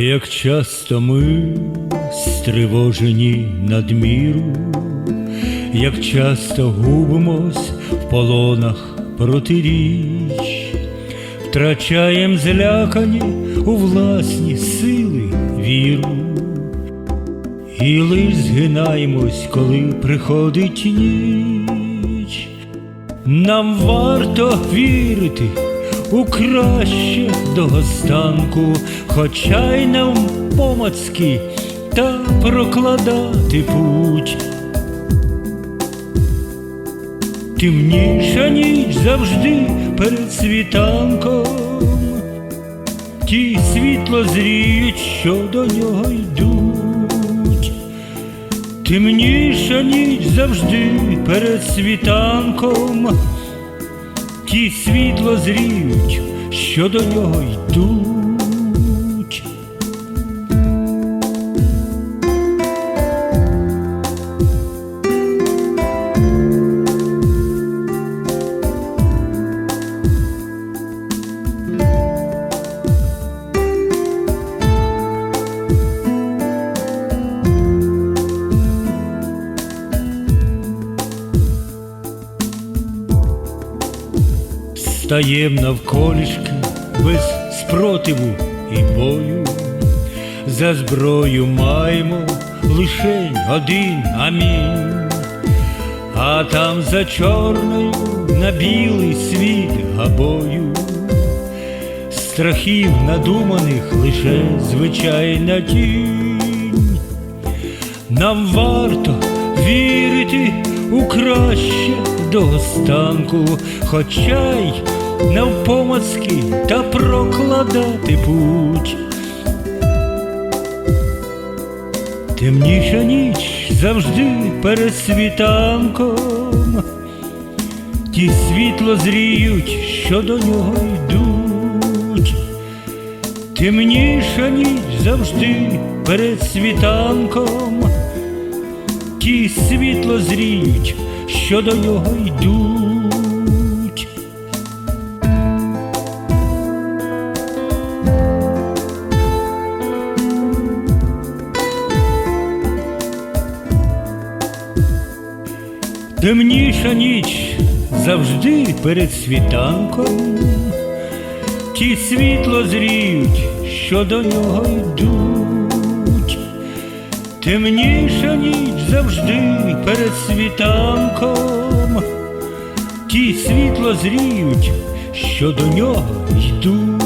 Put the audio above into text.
Як часто ми стривожені надміру, як часто губимось в полонах протиріч, втрачаєм злякані у власні сили віру, і лиш згинаємось, коли приходить ніч. Нам варто вірити у краще догостанку, хоча й нам помацки та прокладати путь. Темніша ніч завжди перед світанком, ті світло зріють, що до нього йдуть. Темніша ніч завжди перед світанком, ті світло зріють, що до нього йдуть. Стаєм навколішки без спротиву і бою, за зброю маємо лише один амінь, а там за чорною на білий світ габою, страхів надуманих лише звичайна тінь. Нам варто вірити у краще до останку, хоча й навпомацки та прокладати путь. Темніша ніч завжди перед світанком, ті світло зріють, що до нього йдуть. Темніша ніч завжди перед світанком, ті світло зріють, що до нього йдуть. Темніша ніч завжди перед світанком, ті світло зріють, що до нього йдуть. Темніша ніч завжди перед світанком, ті світло зріють, що до нього йдуть.